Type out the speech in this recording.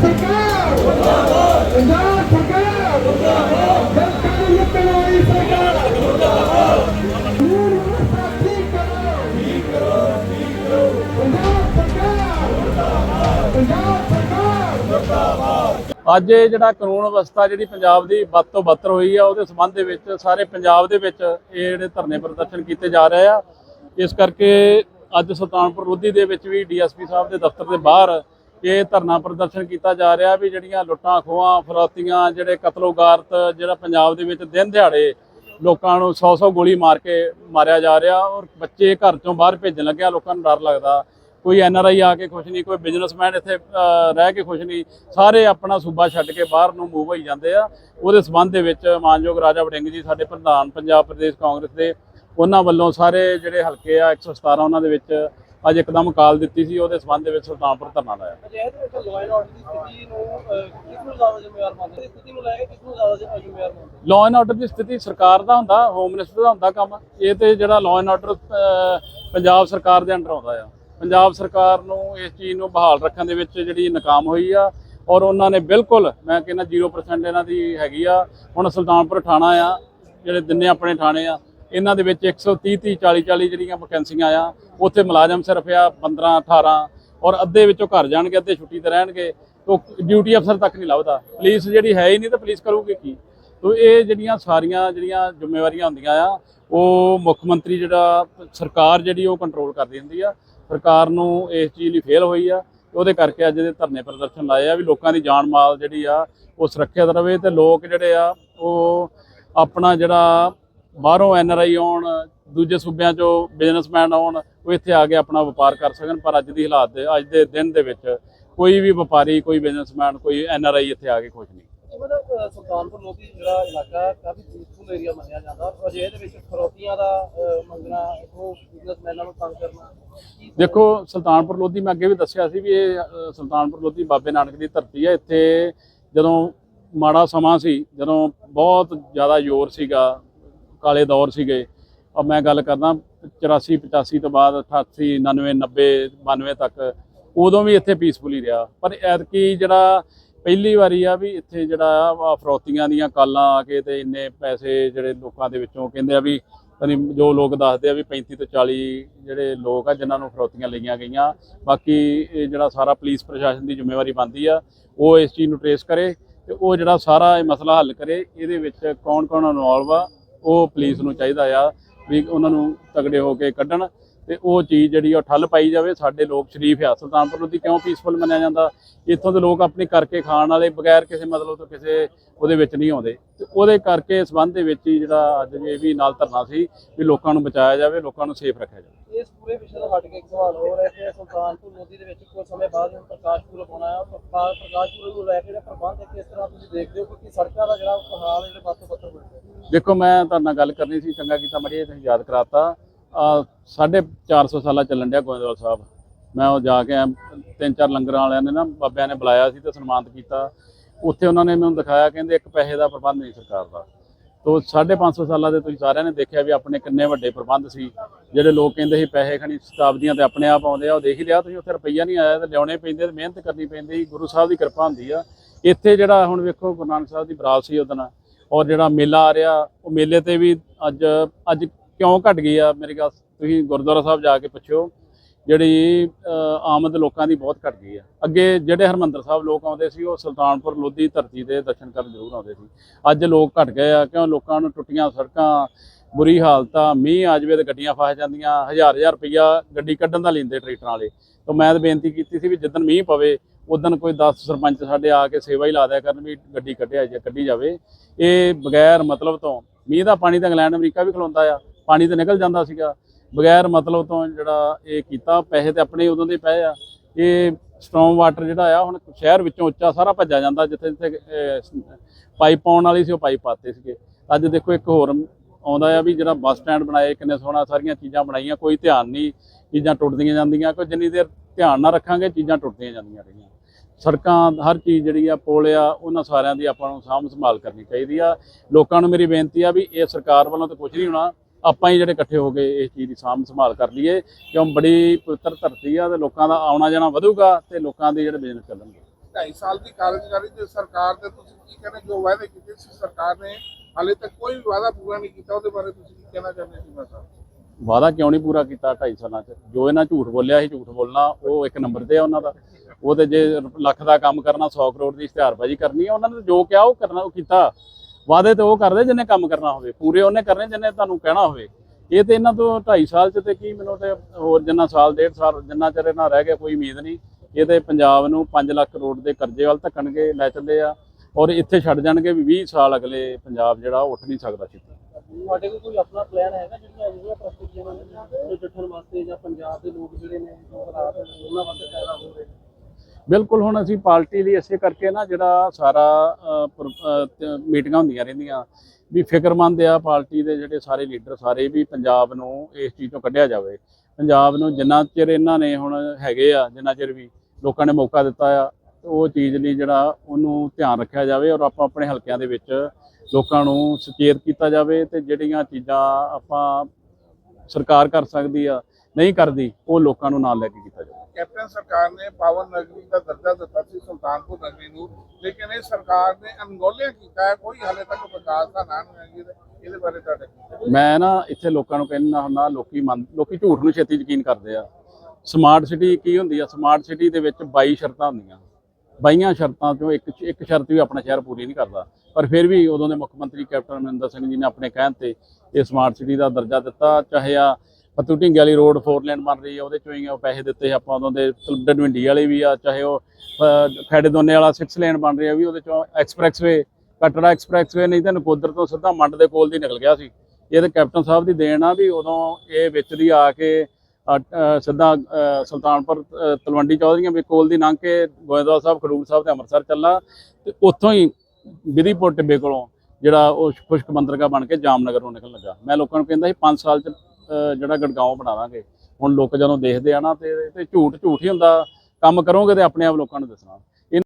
ਸਰਕਾਰ ਮੁਰਦਾਬਾਦ ਪੰਜਾਬ ਸਰਕਾਰ ਮੁਰਦਾਬਾਦ ਜਨਤਾ ਨੂੰ ਲੁੱਟਣ ਸਰਕਾਰ ਮੁਰਦਾਬਾਦ ਕਾਨੂੰਨ ਵਿਵਸਥਾ ਠੀਕ ਕਰੋ ਠੀਕ ਕਰੋ ਠੀਕ ਕਰੋ ਪੰਜਾਬ ਸਰਕਾਰ ਮੁਰਦਾਬਾਦ ਪੰਜਾਬ ਸਰਕਾਰ ਮੁਰਦਾਬਾਦ ਅੱਜ ਇਹ ਜਿਹੜਾ ਕਾਨੂੰਨ ਵਿਵਸਥਾ ਜਿਹੜੀ ਪੰਜਾਬ ਦੀ ਵੱਧ ਤੋਂ ਬੱਤਰ ਹੋਈ ਆ, ਉਹਦੇ ਸਬੰਧ ਦੇ ਵਿੱਚ ਸਾਰੇ ਪੰਜਾਬ ਦੇ ਵਿੱਚ ਇਹ ਜਿਹੜੇ ਧਰਨੇ ਪ੍ਰਦਰਸ਼ਨ ਕੀਤੇ ਜਾ ਰਹੇ ਆ। ਇਸ ਕਰਕੇ ਅੱਜ ਸੁਲਤਾਨਪੁਰ ਲੋਧੀ ਦੇ ਵਿੱਚ ਵੀ ਡੀਐਸਪੀ ਸਾਹਿਬ ਦੇ ਦਫ਼ਤਰ ਦੇ ਬਾਹਰ ਇਹ ਧਰਨਾ ਪ੍ਰਦਰਸ਼ਨ ਕੀਤਾ ਜਾ ਰਿਹਾ ਵੀ ਜਿਹੜੀਆਂ ਲੁੱਟਾਂ, ਖੋਹਾਂ, ਫਰੋਤੀਆਂ, ਜਿਹੜੇ ਕਤਲੋਗਾਰਤ ਜਿਹੜਾ ਪੰਜਾਬ ਦੇ ਵਿੱਚ ਦਿਨ ਦਿਹਾੜੇ ਲੋਕਾਂ ਨੂੰ 100-100 ਗੋਲੀ ਮਾਰ ਕੇ ਮਾਰਿਆ ਜਾ ਰਿਹਾ ਔਰ ਬੱਚੇ ਘਰ ਚੋਂ ਬਾਹਰ ਭੇਜਣ ਲੱਗਿਆ, ਲੋਕਾਂ ਨੂੰ ਡਰ ਲੱਗਦਾ। ਕੋਈ ਐੱਨ ਆਰ ਆਈ ਆ ਕੇ ਖੁਸ਼ ਨਹੀਂ, ਕੋਈ ਬਿਜ਼ਨਸਮੈਨ ਇੱਥੇ ਰਹਿ ਕੇ ਖੁਸ਼ ਨਹੀਂ। ਸਾਰੇ ਆਪਣਾ ਸੂਬਾ ਛੱਡ ਕੇ ਬਾਹਰ ਨੂੰ ਮੂਵ ਹੋਈ ਜਾਂਦੇ ਆ। ਉਹਦੇ ਸਬੰਧ ਦੇ ਵਿੱਚ ਮਾਨਯੋਗ ਰਾਜਾ ਵੜਿੰਗ ਜੀ, ਸਾਡੇ ਪ੍ਰਧਾਨ ਪੰਜਾਬ ਪ੍ਰਦੇਸ਼ ਕਾਂਗਰਸ ਦੇ, ਉਹਨਾਂ ਵੱਲੋਂ ਸਾਰੇ ਜਿਹੜੇ ਹਲਕੇ ਆ 117 ਉਹਨਾਂ ਦੇ ਵਿੱਚ ਅੱਜ ਇੱਕਦਮ ਕਾਲ ਦਿੱਤੀ ਸੀ ਉਹਦੇ ਸਬੰਧ ਦੇ ਵਿੱਚ ਸੁਲਤਾਨਪੁਰ ਧਰਨਾ ਲਾਇਆ। ਅਜਿਹੇ ਦੇ ਵਿੱਚ ਲਾਅ ਐਂਡ ਆਰਡਰ ਦੀ ਸਥਿਤੀ ਨੂੰ ਅਹ, ਕਿਸ ਨੂੰ ਜ਼ਿਆਦਾ ਜ਼ਿੰਮੇਵਾਰ ਮੰਨਦੇ ਇਸ ਸਥਿਤੀ ਨੂੰ ਲੈ ਕੇ ਕਿਸ ਨੂੰ ਜ਼ਿਆਦਾ ਜ਼ਿ- ਜ਼ਿੰਮੇਵਾਰ ਮੰਨਦੇ ਲਾਅ ਐਂਡ ਆਰਡਰ ਦੀ ਸਥਿਤੀ ਸਰਕਾਰ ਦਾ ਹੁੰਦਾ ਹੋਮ ਮਿਨਿਸਟਰ ਦਾ ਹੁੰਦਾ ਕੰਮ। ਇਹ ਤੇ ਜਿਹੜਾ ਲਾਅ ਐਂਡ ਆਰਡਰ ਪੰਜਾਬ ਸਰਕਾਰ ਦੇ ਅੰਡਰ ਆਉਂਦਾ ਆ। ਪੰਜਾਬ ਸਰਕਾਰ ਨੂੰ ਇਸ ਚੀਜ਼ ਨੂੰ ਬਹਾਲ ਰੱਖਣ ਦੇ ਵਿੱਚ ਜਿਹੜੀ ਨਾਕਾਮ ਹੋਈ ਆ ਔਰ ਉਹਨਾਂ ਨੇ ਬਿਲਕੁਲ ਮੈਂ ਕਹਿੰਦਾ 0% ਇਹਨਾਂ ਦੀ ਹੈਗੀ ਆ। ਹੁਣ ਸੁਲਤਾਨਪੁਰ ਥਾਣਾ ਆ ਜਿਹੜੇ ਦਿਨੇ ਆਪਣੇ ਥਾਣੇ ਆ ਇਹਨਾਂ ਦੇ ਵਿੱਚ 130 30 40 40 ਜਿਹੜੀਆਂ ਵੈਕੈਂਸੀਆਂ ਆ, ਉੱਥੇ ਮੁਲਾਜ਼ਮ ਸਿਰਫ ਆ 15 18 ਔਰ ਅੱਧੇ ਵਿੱਚੋਂ ਘਰ ਜਾਣਗੇ, ਅੱਧੇ ਛੁੱਟੀ ਤੇ ਰਹਿਣਗੇ, ਤੋਂ ਡਿਊਟੀ ਅਫਸਰ ਤੱਕ ਨਹੀਂ ਲੱਭਦਾ। ਪੁਲਿਸ ਜਿਹੜੀ ਹੈ ਹੀ ਨਹੀਂ, ਤਾਂ ਪੁਲਿਸ ਕਰੂਗੀ ਕੀ? ਤੋ ਇਹ ਜਿਹੜੀਆਂ ਸਾਰੀਆਂ ਜਿਹੜੀਆਂ ਜ਼ਿੰਮੇਵਾਰੀਆਂ ਹੁੰਦੀਆਂ ਆ, ਉਹ ਮੁੱਖ ਮੰਤਰੀ ਜਿਹੜਾ ਸਰਕਾਰ ਜਿਹੜੀ ਉਹ ਕੰਟਰੋਲ ਕਰਦੀ ਹੁੰਦੀ ਆ, ਸਰਕਾਰ ਨੂੰ ਇਸ ਚੀਜ਼ ਲਈ ਫੇਲ ਹੋਈ ਆ ਉਹਦੇ ਕਰਕੇ ਅੱਜ ਦੇ ਧਰਨੇ ਪ੍ਰਦਰਸ਼ਨ ਲਾਏ ਆ ਵੀ ਲੋਕਾਂ ਦੀ ਜਾਨ ਮਾਲ ਜਿਹੜੀ ਆ, ਉਹ ਸੁਰੱਖਿਅਤ ਰਵੇ, ਤੇ ਲੋਕ ਜਿਹੜੇ ਆ, ਉਹ ਆਪਣਾ ਜਿਹੜਾ ਬਾਹਰੋਂ ਐਨਆਰਆਈ ਆਉਣ ਦੂਜੇ ਸੂਬਿਆਂ ਚੋਂ ਬਿਜ਼ਨਸਮੈਨ ਆਉਣ ਉਹ ਇੱਥੇ ਆ ਕੇ ਆਪਣਾ ਵਪਾਰ ਕਰ ਸਕਣ ਪਰ ਅੱਜ ਦੀ ਹਾਲਾਤ ਦੇ ਅੱਜ ਦੇ ਦਿਨ ਦੇ ਵਿੱਚ ਕੋਈ ਵੀ ਵਪਾਰੀ ਕੋਈ ਬਿਜ਼ਨਸਮੈਨ ਕੋਈ ਐਨਆਰਆਈ ਇੱਥੇ ਆ ਕੇ ਖੁਸ਼ ਨਹੀਂ। ਸੁਲਤਾਨਪੁਰ ਲੋਧੀ ਜਿਹੜਾ ਇਲਾਕਾ ਕਾਫੀ ਪੀਸਫੁਲ ਏਰੀਆ ਮੰਨਿਆ ਜਾਂਦਾ। ਪਰ ਅਜਿਹੇ ਦੇ ਵਿੱਚ ਫਰੋਤੀਆਂ ਦਾ ਅਹ, ਮੰਗਣਾ ਉਹ ਬਿਜ਼ਨਸਮੈਨਾਂ ਨੂੰ ਤੰਗ ਕਰਨਾ ਕੀ ਦੇਖੋ ਸੁਲਤਾਨਪੁਰ ਲੋਧੀ ਮੈਂ ਅੱਗੇ ਵੀ ਦੱਸਿਆ ਸੀ ਵੀ ਇਹ ਸੁਲਤਾਨਪੁਰ ਲੋਧੀ ਬਾਬੇ ਨਾਨਕ ਦੀ ਧਰਤੀ ਹੈ। ਇੱਥੇ ਜਦੋਂ ਮਾੜਾ ਸਮਾਂ ਸੀ ਜਦੋਂ ਬਹੁਤ ਜ਼ਿਆਦਾ ਜ਼ੋਰ ਸੀਗਾ ਕਾਲੇ ਦੌਰ ਸੀਗੇ। ਔਰ ਮੈਂ ਗੱਲ ਕਰਦਾ 84 85 ਤੋਂ ਬਾਅਦ 88 99 90 92 ਤੱਕ ਉਦੋਂ ਵੀ ਇੱਥੇ ਪੀਸਫੁਲੀ ਰਿਹਾ। ਪਰ ਐਤਕੀ ਜਿਹੜਾ ਪਹਿਲੀ ਵਾਰੀ ਆ ਵੀ ਇੱਥੇ ਜਿਹੜਾ ਆ ਫਰੋਤੀਆਂ ਦੀਆਂ ਕਾਲਾਂ ਆ ਕੇ ਤੇ ਇੰਨੇ ਪੈਸੇ ਜਿਹੜੇ ਲੋਕਾਂ ਦੇ ਵਿੱਚੋਂ ਕਹਿੰਦੇ ਆ ਵੀ ਜੋ ਲੋਕ ਦੱਸਦੇ ਆ ਵੀ 35 ਤੋਂ 40 ਜਿਹੜੇ ਲੋਕ ਆ ਜਿਨ੍ਹਾਂ ਨੂੰ ਫਰੋਤੀਆਂ ਲਈਆਂ ਗਈਆਂ, ਬਾਕੀ ਇਹ ਜਿਹੜਾ ਸਾਰਾ ਪੁਲਿਸ ਪ੍ਰਸ਼ਾਸਨ ਦੀ ਜ਼ਿੰਮੇਵਾਰੀ ਬਣਦੀ ਆ, ਉਹ ਇਸ ਚੀਜ਼ ਨੂੰ ਟਰੇਸ ਕਰੇ ਤੇ ਉਹ ਜਿਹੜਾ ਸਾਰਾ ਇਹ ਮਸਲਾ ਹੱਲ ਕਰੇ, ਇਹਦੇ ਵਿੱਚ ਕੌਣ ਕੌਣ ਇਨਵੋਲਵ ਆ ਉਹ ਪੁਲਿਸ ਨੂੰ ਚਾਹੀਦਾ ਆ ਵੀ ਉਹਨਾਂ ਨੂੰ ਤਗੜੇ ਹੋ ਕੇ ਕੱਢਣ ਤੇ ਉਹ ਚੀਜ਼ ਜਿਹੜੀ ਉਹ ਠੱਲ ਪਾਈ ਜਾਵੇ। ਸਾਡੇ ਲੋਕ ਸ਼ਰੀਫ ਆ ਸੁਲਤਾਨਪੁਰ ਲੋਧੀ ਕਿਉਂ ਪੀਸਫੁਲ ਮੰਨਿਆ ਜਾਂਦਾ? ਇੱਥੋਂ ਦੇ ਲੋਕ ਆਪਣੀ ਕਰਕੇ ਖਾਣ ਵਾਲੇ ਬਗੈਰ ਕਿਸੇ ਮਤਲਬ ਤੋਂ ਕਿਸੇ ਉਹਦੇ ਵਿੱਚ ਨਹੀਂ ਆਉਂਦੇ। ਤੇ ਉਹਦੇ ਕਰਕੇ ਸਬੰਧ ਦੇ ਵਿੱਚ ਹੀ ਜਿਹੜਾ ਅੱਜ ਇਹ ਵੀ ਨਾਲ ਧਰਨਾ ਸੀ ਵੀ ਲੋਕਾਂ ਨੂੰ ਬਚਾਇਆ ਜਾਵੇ, ਲੋਕਾਂ ਨੂੰ ਸੇਫ ਰੱਖਿਆ ਜਾਵੇ। ਇਸ ਪੂਰੇ ਵਿਸ਼ੇ ਤੋਂ ਹਟ ਕੇ ਇੱਕ ਸਵਾਲ ਹੋਰ ਹੈ ਕਿ ਸੁਲਤਾਨਪੁਰ ਲੋਧੀ ਦੇ ਵਿੱਚ ਕੁਝ ਸਮੇਂ ਬਾਅਦ ਹੁਣ ਪ੍ਰਕਾਸ਼ ਪੁਰਬ ਹੈ ਪ੍ਰਕਾ- ਨੂੰ ਲੈ ਕੇ ਜਿਹੜਾ ਪ੍ਰਬੰਧ ਹੈ, ਕਿਸ ਤਰ੍ਹਾਂ ਤੁਸੀਂ ਦੇਖਦੇ ਹੋ? ਕਿਉਂਕਿ ਸੜਕਾਂ ਦਾ ਜਿਹੜਾ ਹਾਲ ਹੈ ਜਿਹੜੇ ਬੱਤ ਬੱਤਰ ਹੋ ਦੇਖੋ, ਮੈਂ ਤੁਹਾਡੇ ਨਾਲ ਗੱਲ ਕਰਨੀ ਸੀ, ਚੰਗਾ ਕੀਤਾ ਮੜੀ ਤੁਸੀਂ ਯਾਦ ਕਰਾਤਾ। ਆ, ਸਾਢੇ 400 ਸਾਲਾ ਚੱਲਣ ਡਿਆ ਗੋਇੰਦਵਾਲ ਸਾਹਿਬ। ਮੈਂ ਉਹ ਜਾ ਕੇ ਤਿੰਨ ਚਾਰ ਲੰਗਰਾਂ ਵਾਲਿਆਂ ਨੇ ਨਾ, ਬਾਬਿਆਂ ਨੇ ਬੁਲਾਇਆ ਸੀ ਤੇ ਸਨਮਾਨਿਤ ਕੀਤਾ। ਉੱਥੇ ਉਹਨਾਂ ਨੇ ਮੈਨੂੰ ਦਿਖਾਇਆ, ਕਹਿੰਦੇ ਇੱਕ ਪੈਸੇ ਦਾ ਪ੍ਰਬੰਧ ਨਹੀਂ ਸਰਕਾਰ ਦਾ। ਤੋ 550 ਸਾਲਾਂ ਦੇ ਤੁਸੀਂ ਸਾਰਿਆਂ ਨੇ ਦੇਖਿਆ ਵੀ ਆਪਣੇ ਕਿੰਨੇ ਵੱਡੇ ਪ੍ਰਬੰਧ ਸੀ, ਜਿਹੜੇ ਲੋਕ ਕਹਿੰਦੇ ਸੀ ਪੈਸੇ ਖਣੀ ਸ਼ਤਾਬਦੀਆਂ ਤੇ ਆਪਣੇ ਆਪ ਆਉਂਦੇ ਆ, ਉਹ ਦੇਖ ਹੀ ਲਿਆ। ਤੁਸੀਂ ਉੱਥੇ ਰੁਪਈਆ ਨਹੀਂ ਆਇਆ, ਤੇ ਲਿਆਉਣੇ ਪੈਂਦੇ ਤੇ ਮਿਹਨਤ ਕਰਨੀ ਪੈਂਦੀ, ਗੁਰੂ ਸਾਹਿਬ ਦੀ ਕਿਰਪਾ ਹੁੰਦੀ ਆ। ਇੱਥੇ ਜਿਹੜਾ ਹੁਣ ਵੇਖੋ ਗੁਰੂ ਨਾਨਕ ਸਾਹਿਬ ਦੀ ਬਰਾਤ ਸੀ ਉਦੋਂ ਔਰ ਜਿਹੜਾ ਮੇਲਾ ਆ ਰਿਹਾ, ਉਹ ਮੇਲੇ ਤੇ ਵੀ ਅੱਜ ਅੱਜ ਕਿਉਂ ਘਟ ਗਈ ਆ? ਮੇਰੀ ਗੱਲ ਤੁਸੀਂ ਗੁਰਦੁਆਰਾ ਸਾਹਿਬ ਜਾ ਕੇ ਪੁੱਛਿਓ, ਜਿਹੜੀ ਆਮਦ ਲੋਕਾਂ ਦੀ ਬਹੁਤ ਘਟ ਗਈ ਆ। ਅੱਗੇ ਜਿਹੜੇ ਹਰਮੰਦਰ ਸਾਹਿਬ ਲੋਕ ਆਉਂਦੇ ਸੀ, ਉਹ ਸੁਲਤਾਨਪੁਰ ਲੋਧੀ ਧਰਤੀ 'ਤੇ ਦਰਸ਼ਨ ਕਰਨ ਜ਼ਰੂਰ ਆਉਂਦੇ ਸੀ। ਅੱਜ ਲੋਕ ਘਟ ਗਏ ਆ, ਕਿਉਂ? ਲੋਕਾਂ ਨੂੰ ਟੁੱਟੀਆਂ ਸੜਕਾਂ, ਬੁਰੀ ਹਾਲਤ ਆ ਮੀਂਹ ਆ ਜਾਵੇ ਤੇ ਗੱਡੀਆਂ ਫਸ ਜਾਂਦੀਆਂ ਹਜ਼ਾਰ ਹਜ਼ਾਰ ਰੁਪਈਆ ਗੱਡੀ ਕੱਢਣ ਦਾ ਲੈਂਦੇ ਟਰੈਕਟਰਾਂ ਵਾਲੇ। ਤਾਂ ਮੈਂ ਤਾਂ ਬੇਨਤੀ ਕੀਤੀ ਸੀ ਵੀ ਜਿੱਦਣ ਮੀਂਹ ਪਵੇ ਉਦੋਂ ਕੋਈ 10 ਸਰਪੰਚ ਸਾਡੇ ਆ ਕੇ ਸੇਵਾ ਹੀ ਲਾ ਦਿਆ ਕਰਨ ਵੀ ਗੱਡੀ ਕੱਢਿਆ ਜੇ, ਕੱਢੀ ਜਾਵੇ। ਇਹ ਬਗੈਰ ਮਤਲਬ ਤੋਂ ਮੀਂਹ ਦਾ ਪਾਣੀ ਤਾਂ ਇੰਗਲੈਂਡ, ਅਮਰੀਕਾ ਵੀ ਖਲੋਂਦਾ ਆ, ਪਾਣੀ ਤਾਂ ਨਿਕਲ ਜਾਂਦਾ ਸੀਗਾ। ਬਗੈਰ ਮਤਲਬ ਤੋਂ ਜਿਹੜਾ ਇਹ ਕੀਤਾ, ਪੈਸੇ ਤੇ ਆਪਣੇ ਉਦੋਂ ਦੇ ਪਏ ਆ। ਇਹ ਸਟ੍ਰੋਮ ਵਾਟਰ ਜਿਹੜਾ ਆ, ਹੁਣ ਸ਼ਹਿਰ ਵਿੱਚੋਂ ਉੱਚਾ ਸਾਰਾ ਭੱਜਿਆ ਜਾਂਦਾ, ਜਿੱਥੇ ਜਿੱਥੇ ਪਾਈਪ ਪਾਉਣ ਵਾਲੀ ਸੀ, ਉਹ ਪਾਈਪ ਪਾਤੇ ਸੀਗੇ। ਅੱਜ ਦੇਖੋ ਇੱਕ ਹੋਰ ਆਉਂਦਾ ਆ ਵੀ ਜਿਹੜਾ ਬੱਸ ਸਟੈਂਡ ਬਣਾਏ, ਕਿੰਨੇ ਸੋਹਣਾ ਸਾਰੀਆਂ ਚੀਜ਼ਾਂ ਬਣਾਈਆਂ, ਕੋਈ ਧਿਆਨ ਨਹੀਂ, ਚੀਜ਼ਾਂ ਟੁੱਟਦੀਆਂ ਜਾਂਦੀਆਂ, ਕੋਈ ਜਿੰਨੀ ਦੇਰ ਧਿਆਨ ਨਾ ਰੱਖਾਂਗੇ, ਚੀਜ਼ਾਂ ਟੁੱਟਦੀਆਂ ਜਾਂਦੀਆਂ ਰਹੀਆਂ। ਸੜਕਾਂ ਹਰ ਚੀਜ਼ ਜਿਹੜੀ ਆ ਪੁਲ ਆ ਉਹਨਾਂ ਸਾਰਿਆਂ ਦੀ ਆਪਾਂ ਨੂੰ ਸਾਂਭ ਸੰਭਾਲ ਕਰਨੀ ਚਾਹੀਦੀ ਆ। ਲੋਕਾਂ ਨੂੰ ਮੇਰੀ ਬੇਨਤੀ ਆ ਵੀ ਇਹ ਸਰਕਾਰ ਵੱਲੋਂ ਤਾਂ ਕੁਝ ਨਹੀਂ ਹੋਣਾ ਆਪਾਂ ਹੀ ਜਿਹੜੇ ਇਕੱਠੇ ਹੋ ਕੇ ਇਸ ਚੀਜ਼ ਦੀ ਸਾਂਭ ਸੰਭਾਲ ਕਰ ਲਈਏ ਕਿਉਂ ਬੜੀ ਪਵਿੱਤਰ ਧਰਤੀ ਆ ਤੇ ਲੋਕਾਂ ਦਾ ਆਉਣਾ ਜਾਣਾ ਵਧੂਗਾ ਤੇ ਲੋਕਾਂ ਦੇ ਜਿਹੜੇ ਬਿਜ਼ਨਸ ਚੱਲਣਗੇ। 2.5 ਸਾਲ ਦੀ ਕਾਰਜਕਾਰੀ ਤੇ ਸਰਕਾਰ ਦੇ ਤੁਸੀਂ ਕੀ ਕਹਿੰਦੇ ਜੋ ਵਾਅਦੇ ਕੀਤੇ ਸੀ ਸਰਕਾਰ ਨੇ ਹਾਲੇ ਤੱਕ ਕੋਈ ਵੀ ਵਾਅਦਾ ਪੂਰਾ ਨਹੀਂ ਕੀਤਾ ਉਹਦੇ ਬਾਰੇ ਤੁਸੀਂ ਕੀ ਕਹਿਣਾ ਚਾਹੁੰਦੇ ਸੀ ਬਸ ਵਾਅਦਾ ਕਿਉਂ ਨਹੀਂ ਪੂਰਾ ਕੀਤਾ 2.5 ਸਾਲਾਂ 'ਚ? ਜੋ ਇਹਨਾਂ ਝੂਠ ਬੋਲਿਆ ਸੀ ਝੂਠ ਬੋਲਣਾ ਉਹ ਇੱਕ ਨੰਬਰ ਤੇ ਆ ਉਹਨਾਂ ਦਾ। ਉਹ ਤੇ ਜੇ ਲੱਖ ਦਾ ਕੰਮ ਕਰਨਾ 100 ਕਰੋੜ ਦੀ ਇਸ਼ਤਿਹਾਰਬਾਜ਼ੀ ਕਰਨੀ ਹੈ ਉਹਨਾਂ ਨੇ ਜੋ ਕਿਹਾ ਉਹ ਕਰਨਾ, ਉਹ ਕੀਤਾ। ਵਾਅਦੇ ਤੇ ਉਹ ਕਰਦੇ ਜਿਹਨੇ ਕੰਮ ਕਰਨਾ ਹੋਵੇ, ਪੂਰੇ ਉਹਨੇ ਕਰਨੇ ਜਿਹਨੇ ਤੁਹਾਨੂੰ ਕਹਿਣਾ ਹੋਵੇ। ਇਹ ਤੇ ਇਹਨਾਂ ਤੋਂ 2.5 ਸਾਲ 'ਚ ਤੇ ਕੀ ਮੈਨੂੰ ਤੇ ਹੋਰ ਜਿੰਨਾ ਸਾਲ, ਡੇਢ ਸਾਲ, ਜਿੰਨਾ ਚਿਰ ਇਹਨਾਂ ਰਹਿ ਗਿਆ, ਕੋਈ ਉਮੀਦ ਨਹੀਂ। ਇਹ ਤੇ ਪੰਜਾਬ ਨੂੰ 5 ਲੱਖ ਕਰੋੜ ਦੇ ਕਰਜ਼ੇ ਵੱਲ ਧੱਕਣਗੇ, ਲੈ ਚੱਲੇ ਆ। ਔਰ ਇੱਥੇ ਛੱਡ ਜਾਣਗੇ ਵੀ 20 ਸਾਲ ਅਗਲੇ ਪੰਜਾਬ ਜਿਹੜਾ, ਉਹ ਉੱਠ ਨਹੀਂ ਸਕਦਾ ਛੇਤੀ। ਤੁਹਾਡੇ ਕੋਲ ਕੋਈ ਆਪਣਾ ਪਲਾਨ ਹੈਗਾ ਜਿਹੜੀਆਂ ਅਜਿਹੀਆਂ ਪ੍ਰਸਤੁਤੀਆਂ ਨੇ ਜੱਟਣ ਵਾਸਤੇ ਜਾਂ ਪੰਜਾਬ ਦੇ ਲੋਕ ਜਿਹੜੇ ਨੇ ਹਾਲਾਤ ਉਹਨਾਂ ਵਾਸਤੇ ਪੈਦਾ ਹੋ ਰਹੇ ਬਿਲਕੁਲ ਹੁਣ ਅਸੀਂ ਪਾਰਟੀ ਲਈ ਇਸੇ ਕਰਕੇ ਨਾ ਜਿਹੜਾ ਸਾਰਾ ਮੀਟਿੰਗਾਂ ਹੁੰਦੀਆਂ ਰਹਿੰਦੀਆਂ। ਵੀ ਫਿਕਰਮੰਦ ਆ ਪਾਰਟੀ ਦੇ ਜਿਹੜੇ ਸਾਰੇ ਲੀਡਰ, ਸਾਰੇ ਵੀ ਪੰਜਾਬ ਨੂੰ ਇਸ ਚੀਜ਼ ਤੋਂ ਕੱਢਿਆ ਜਾਵੇ। ਪੰਜਾਬ ਨੂੰ ਜਿੰਨਾ ਚਿਰ ਇਹਨਾਂ ਨੇ ਹੁਣ ਹੈਗੇ ਆ, ਜਿੰਨਾ ਚਿਰ ਵੀ ਲੋਕਾਂ ਨੇ ਮੌਕਾ ਦਿੱਤਾ ਆ, ਉਹ ਚੀਜ਼ ਲਈ ਜਿਹੜਾ ਉਹਨੂੰ ਧਿਆਨ ਰੱਖਿਆ ਜਾਵੇ ਔਰ ਆਪਾਂ ਆਪਣੇ ਹਲਕਿਆਂ ਦੇ ਵਿੱਚ ਲੋਕਾਂ ਨੂੰ ਸੁਚੇਤ ਕੀਤਾ ਜਾਵੇ ਤੇ ਜਿਹੜੀਆਂ ਚੀਜ਼ਾਂ ਆਪਾਂ ਸਰਕਾਰ ਕਰ ਸਕਦੀ ਆ, ਨਹੀਂ ਕਰਦੀ, ਉਹ ਲੋਕਾਂ ਨੂੰ ਨਾਲ ਲੈ ਕੇ ਕੀਤਾ ਜਾਵੇ। ਕੈਪਟਨ ਸਰਕਾਰ ਨੇ ਪਾਵਨ ਨਗਰੀ ਦਾ ਦਰਜਾ ਦਿੱਤਾ ਸੀ, ਸੁਲਤਾਨਪੁਰ ਨਗਰੀ ਨੂੰ। ਲੇਕਿਨ ਇਹ ਸਰਕਾਰ ਨੇ ਅਣਗੌਲਿਆ ਕੀਤਾ ਹੈ, ਕੋਈ ਹਾਲੇ ਤੱਕ ਵਿਕਾਸ ਦਾ ਨਾਂ ਨਹੀਂ ਇਹਦੇ- ਬਾਰੇ ਤੁਹਾਡੇ ਮੈਂ ਨਾ ਇੱਥੇ ਲੋਕਾਂ ਨੂੰ ਕਹਿੰਦਾ ਹੁੰਦਾ ਲੋਕੀ ਮੰਨ ਲੋਕੀ ਝੂਠ ਨੂੰ ਛੇਤੀ ਯਕੀਨ ਕਰਦੇ ਆ। ਸਮਾਰਟ ਸਿਟੀ ਕੀ ਹੁੰਦੀ ਆ? ਸਮਾਰਟ ਸਿਟੀ ਦੇ ਵਿੱਚ 22 ਸ਼ਰਤਾਂ ਹੁੰਦੀਆਂ। 22 ਸ਼ਰਤਾਂ ਚੋਂ ਇੱਕ ਇੱਕ ਸ਼ਰਤ ਵੀ ਆਪਣਾ ਸ਼ਹਿਰ ਪੂਰੀ ਨਹੀਂ ਕਰਦਾ। ਪਰ ਫਿਰ ਵੀ ਉਦੋਂ ਦੇ ਮੁੱਖ ਮੰਤਰੀ ਕੈਪਟਨ ਅਮਰਿੰਦਰ ਸਿੰਘ ਜੀ ਨੇ ਆਪਣੇ ਕਹਿਣ ਤੇ ਇਹ ਸਮਾਰਟ ਸਿਟੀ ਦਾ ਦਰਜਾ ਦਿੱਤਾ, ਚਾਹੇ ਆ ਪੱਤੂ ਢਿੰਗੇ ਵਾਲੀ ਰੋਡ ਫੋਰ ਲੇਨ ਬਣ ਰਹੀ ਆ ਉਹਦੇ ਚੋਂ ਹੀ ਉਹ ਪੈਸੇ ਦਿੱਤੇ ਆਪਾਂ ਉਦੋਂ ਦੇ ਡਡਵਿੰਡੀ ਵਾਲੇ ਵੀ ਆ ਚਾਹੇ ਉਹ ਅ, ਖੈੜੇ ਦੋਨੇ ਵਾਲਾ 6 ਲੇਨ ਬਣ ਰਿਹਾ ਵੀ ਉਹਦੇ ਚੋਂ ਐਕਸਪ੍ਰੈਸਵੇ ਕਟੜਾ ਐਕਸਪ੍ਰੈਸਵੇ ਨਹੀਂ ਤਾਂ ਨਕੋਦਰ ਤੋਂ ਸਿੱਧਾ ਮੰਡ ਦੇ ਕੋਲ ਦੀ ਨਿਕਲ ਗਿਆ ਸੀ। ਇਹ ਤਾਂ ਕੈਪਟਨ ਸਾਹਿਬ ਦੀ ਦੇਣ ਆ ਵੀ ਉਦੋਂ ਇਹ ਵਿੱਚ ਦੀ ਆ ਕੇ ਸਿੱਧਾ ਸੁਲਤਾਨਪੁਰ ਤਲਵੰਡੀ ਚੌਧਰੀਆਂ ਵੀ ਕੋਲ ਦੀ ਲੰਘ ਕੇ ਗੋਇੰਦਵਾਲ ਸਾਹਿਬ ਖਡੂਰ ਸਾਹਿਬ ਤੇ ਅੰਮ੍ਰਿਤਸਰ ਚੱਲਾ ਤੇ ਉੱਥੋਂ ਹੀ ਵਿਧੀਪੁਰ ਟਿੱਬੇ ਕੋਲੋਂ ਜਿਹੜਾ ਉਹ ਖੁਸ਼ਕ ਬੰਦਰਗਾਹ ਬਣ ਕੇ ਜਾਮਨਗਰ ਨੂੰ ਨਿਕਲਣ ਲੱਗਾ। ਮੈਂ ਲੋਕਾਂ ਨੂੰ ਕਹਿੰਦਾ ਸੀ 5 ਸਾਲ ਚ ਜਿਹੜਾ ਗੜਗਾਉਂ ਬਣਾਵਾਂਗੇ। ਹੁਣ ਲੋਕ ਜਦੋਂ ਦੇਖਦੇ ਆ ਨਾ ਤੇ ਝੂਠ ਝੂਠ ਹੀ ਹੁੰਦਾ। ਕੰਮ ਕਰੋਗੇ ਤੇ ਆਪਣੇ ਆਪ ਲੋਕਾਂ ਨੂੰ ਦੱਸਣਾ।